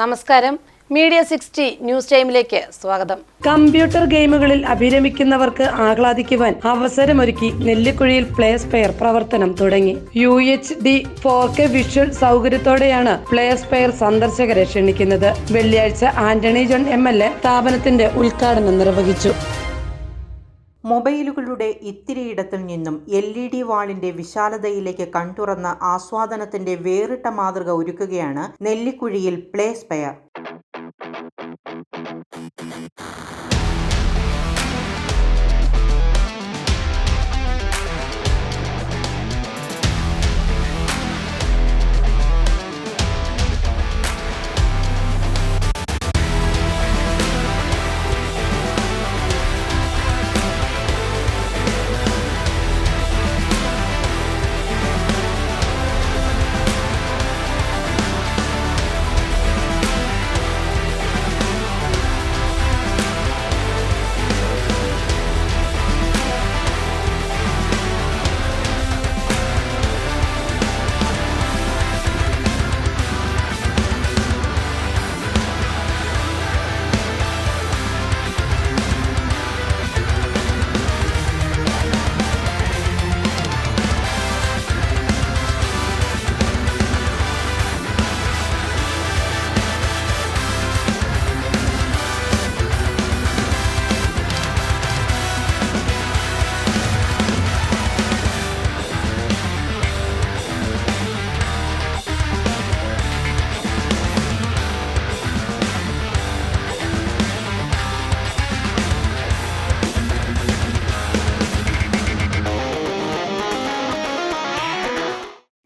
നമസ്കാരം. Media sixty news ടൈമിലേക്ക് സ്വാഗതം. കമ്പ്യൂട്ടർ ഗെയിമുകളിൽ അഭിരമിക്കുന്നവർക്ക് ആഹ്ലാദിക്കുവാൻ അവസരമൊരുക്കി നെല്ലിക്കുഴിയിൽ പ്ലേ സ്പെയർ പ്രവർത്തനം തുടങ്ങി. U H D four K visual സൗകര്യത്തോടെയാണ് play spare സന്ദർശകരെ ക്ഷണിക്കുന്നത്. വെള്ളിയാഴ്ച Antony John M L A സ്ഥാപനത്തിന്റെ ഉദ്ഘാടനം നിർവഹിച്ചു. മൊബൈലുകളുടെ ഇത്തിരിയിടത്തിൽ നിന്നും എൽ ഇ ഡി വാളിന്റെ വിശാലതയിലേക്ക് കൺതുറന്ന ആസ്വാദനത്തിന്റെ വേറിട്ട മാതൃക ഒരുക്കുകയാണ് നെല്ലിക്കുഴിയിൽ പ്ലേ സ്പെയർ.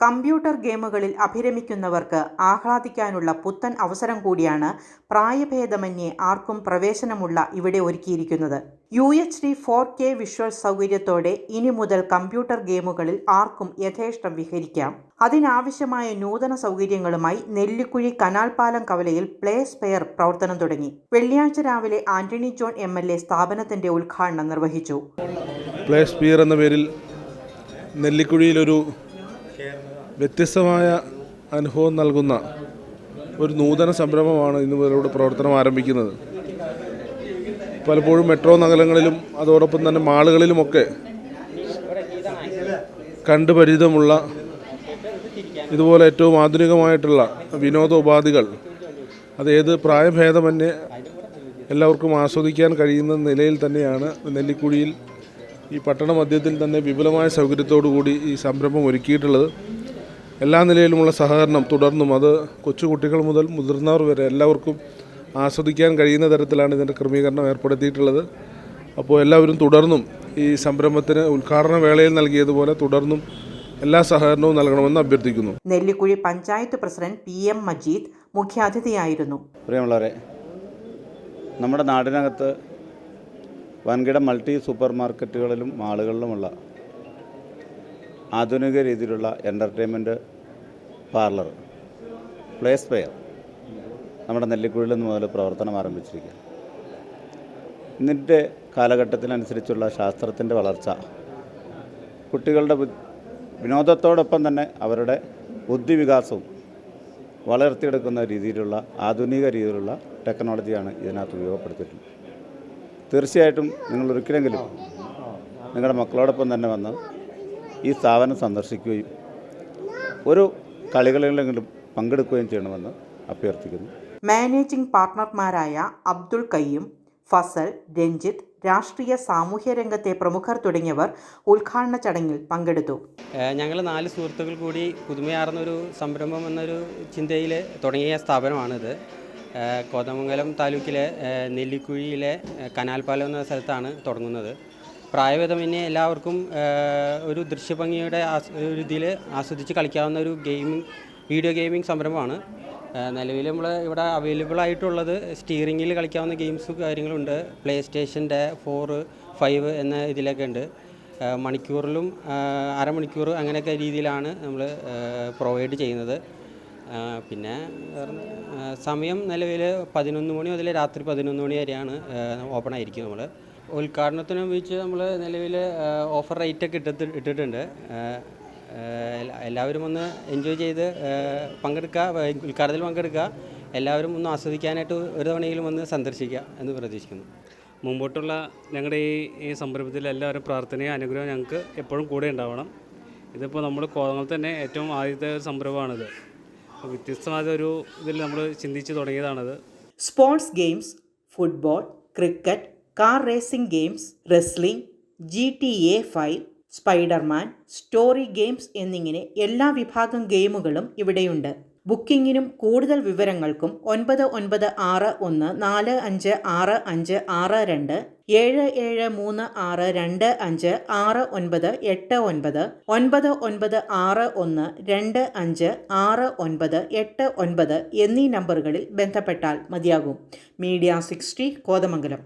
കമ്പ്യൂട്ടർ ഗെയിമുകളിൽ അഭിരമിക്കുന്നവർക്ക് ആഹ്ലാദിക്കാനുള്ള പുത്തൻ അവസരം കൂടിയാണ് പ്രായഭേദമന്യേ ആർക്കും പ്രവേശനമുള്ള ഇവിടെ ഒരുക്കിയിരിക്കുന്നത്. U H D four K visual സൗകര്യത്തോടെ ഇനി മുതൽ കമ്പ്യൂട്ടർ ഗെയിമുകളിൽ ആർക്കും യഥേഷ്ടം വിഹരിക്കാം. അതിനാവശ്യമായ നൂതന സൗകര്യങ്ങളുമായി നെല്ലിക്കുഴി കനാൽ പാലം കവലയിൽ പ്ലേ സ്പെയർ പ്രവർത്തനം തുടങ്ങി. വെള്ളിയാഴ്ച രാവിലെ Antony John M L A സ്ഥാപനത്തിന്റെ ഉദ്ഘാടനം നിർവഹിച്ചു. പ്ലേ സ്പിയർ എന്ന പേരിൽ നെല്ലിക്കുഴിയിലൊരു വ്യത്യസ്തമായ അനുഭവം നൽകുന്ന ഒരു നൂതന സംരംഭമാണ് ഇന്ന് ഇവരുടെ പ്രവർത്തനം ആരംഭിക്കുന്നത്. പലപ്പോഴും മെട്രോ നഗരങ്ങളിലും അതോടൊപ്പം തന്നെ മാളുകളിലുമൊക്കെ കണ്ടുപരിചിതമുള്ള ഇതുപോലെ ഏറ്റവും ആധുനികമായിട്ടുള്ള വിനോദോപാധികൾ അത് ഏത് പ്രായഭേദമന്യേ എല്ലാവർക്കും ആസ്വദിക്കാൻ കഴിയുന്ന നിലയിൽ തന്നെയാണ് നെല്ലിക്കുഴിയിൽ ഈ പട്ടണ മധ്യത്തിൽ തന്നെ വിപുലമായ സൗകര്യത്തോടു കൂടി ഈ സംരംഭം ഒരുക്കിയിട്ടുള്ളത്. എല്ലാ നിലയിലുമുള്ള സഹകരണം തുടർന്നും അത് കൊച്ചുകുട്ടികൾ മുതൽ മുതിർന്നവർ വരെ എല്ലാവർക്കും ആസ്വദിക്കാൻ കഴിയുന്ന തരത്തിലാണ് ഇതിന്റെ ക്രമീകരണം ഏർപ്പെടുത്തിയിട്ടുള്ളത്. അപ്പോൾ എല്ലാവരും തുടർന്നും ഈ സംരംഭത്തിന് ഉദ്ഘാടന വേളയിൽ നൽകിയതുപോലെ തുടർന്നും എല്ലാ സഹകരണവും നൽകണമെന്ന് അഭ്യർത്ഥിക്കുന്നു. Nellikuzhi panchayat president P M Majeed മുഖ്യാതിഥിയായിരുന്നു. പ്രിയമുള്ളവരെ നമ്മുടെ നാടിനകത്ത് വൻകിട മൾട്ടി സൂപ്പർ മാർക്കറ്റുകളിലും മാളുകളിലുമുള്ള ആധുനിക രീതിയിലുള്ള എന്റർടൈൻമെന്റ് പാർലർ പ്ലേസ് സ്പെയർ നമ്മുടെ നെല്ലിക്കുഴിയിൽ നിന്ന് മുതൽ പ്രവർത്തനം ആരംഭിച്ചിരിക്കുക ഇന്നത്തെ കാലഘട്ടത്തിനനുസരിച്ചുള്ള ശാസ്ത്രത്തിന്റെ വളർച്ച കുട്ടികളുടെ വിനോദത്തോടൊപ്പം തന്നെ അവരുടെ ബുദ്ധിവികാസവും വളർത്തിയെടുക്കുന്ന രീതിയിലുള്ള ആധുനിക രീതിയിലുള്ള ടെക്നോളജിയാണ് ഇതിനകത്ത് ഉപയോഗപ്പെടുത്തിയിട്ടുള്ളത്. തീർച്ചയായിട്ടും നിങ്ങൾ ഒരിക്കലെങ്കിലും നിങ്ങളുടെ മക്കളോടൊപ്പം തന്നെ വന്ന് ഈ സ്ഥാപനം സന്ദർശിക്കുകയും ഒരു കളികളിലെങ്കിലും പങ്കെടുക്കുകയും ചെയ്യണമെന്ന് അഭ്യർത്ഥിക്കുന്നു. മാനേജിംഗ് പാർട്ണർമാരായ അബ്ദുൾ കയ്യും ഫസൽ രഞ്ജിത്ത് രാഷ്ട്രീയ സാമൂഹ്യ രംഗത്തെ പ്രമുഖർ തുടങ്ങിയവർ ഉദ്ഘാടന ചടങ്ങിൽ പങ്കെടുത്തു. ഞങ്ങൾ നാല് സുഹൃത്തുക്കൾ കൂടി പുതുമയാർന്ന ഒരു സംരംഭം എന്നൊരു ചിന്തയിൽ തുടങ്ങിയ സ്ഥാപനമാണിത്. കോതമംഗലം താലൂക്കിലെ നെല്ലിക്കുഴിയിലെ കനാൽപാലം കനാൽപ്പാലം എന്ന സ്ഥലത്താണ് തുടങ്ങുന്നത്. പ്രായഭേദമന്യേ എല്ലാവർക്കും ഒരു ദൃശ്യഭംഗിയുടെ ഒരു ഇതിൽ ആസ്വദിച്ച് കളിക്കാവുന്ന ഒരു ഗെയിമിംഗ് വീഡിയോ ഗെയിമിംഗ് സംരംഭമാണ്. നിലവിൽ നമ്മൾ ഇവിടെ അവൈലബിൾ ആയിട്ടുള്ളത് സ്റ്റീറിങ്ങിൽ കളിക്കാവുന്ന ഗെയിംസ് കാര്യങ്ങളുണ്ട്. പ്ലേ സ്റ്റേഷന്റെ ഫോറ് ഫൈവ് എന്ന ഇതിലൊക്കെ ഉണ്ട്. മണിക്കൂറിലും അരമണിക്കൂർ അങ്ങനെയൊക്കെ രീതിയിലാണ് നമ്മൾ പ്രൊവൈഡ് ചെയ്യുന്നത്. പിന്നെ സമയം നിലവിൽ പതിനൊന്ന് മണി മുതൽ രാത്രി പതിനൊന്ന് മണി വരെയാണ് ഓപ്പൺ ആയിരിക്കും നമ്മൾ ഉദ്ഘാടനത്തിന് ഉപയോഗിച്ച് നമ്മൾ നിലവിൽ ഓഫർ റേറ്റൊക്കെ ഇട്ടിട്ട് ഇട്ടിട്ടുണ്ട്. എല്ലാവരും ഒന്ന് എൻജോയ് ചെയ്ത് പങ്കെടുക്കുക ഉദ്ഘാടനത്തിൽ പങ്കെടുക്കുക എല്ലാവരും ഒന്ന് ആസ്വദിക്കാനായിട്ട് ഒരു തവണയെങ്കിലും ഒന്ന് സന്ദർശിക്കുക എന്ന് പ്രതീക്ഷിക്കുന്നു. മുമ്പോട്ടുള്ള ഞങ്ങളുടെ ഈ ഈ സംരംഭത്തിൽ എല്ലാവരും പ്രാർത്ഥനയും അനുഗ്രഹം ഞങ്ങൾക്ക് എപ്പോഴും കൂടെ ഉണ്ടാവണം. ഇതിപ്പോൾ നമ്മൾ കോതങ്ങളിൽ തന്നെ ഏറ്റവും ആദ്യത്തെ ഒരു സംരംഭമാണിത്. അപ്പോൾ വ്യത്യസ്തമായ ഒരു ഇതിൽ നമ്മൾ ചിന്തിച്ച് തുടങ്ങിയതാണിത്. Sports games football cricket car racing games wrestling G T A five Spiderman story games എന്നിങ്ങനെ എല്ലാ വിഭാഗം ഗെയിമുകളും ഇവിടെയുണ്ട്. ബുക്കിങ്ങിനും കൂടുതൽ വിവരങ്ങൾക്കും ഒൻപത് ഒൻപത് ആറ് ഒന്ന് നാല് അഞ്ച് ആറ് അഞ്ച് ആറ് രണ്ട് ഏഴ് ഏഴ് മൂന്ന് ആറ് രണ്ട് അഞ്ച് ആറ് ഒൻപത് എട്ട് ഒൻപത് ഒൻപത് ഒൻപത് ആറ് ഒന്ന് രണ്ട് അഞ്ച് ആറ് ഒൻപത് എട്ട് ഒൻപത് എന്നീ നമ്പറുകളിൽ ബന്ധപ്പെട്ടാൽ മതിയാകും. Media sixty Kothamangalam.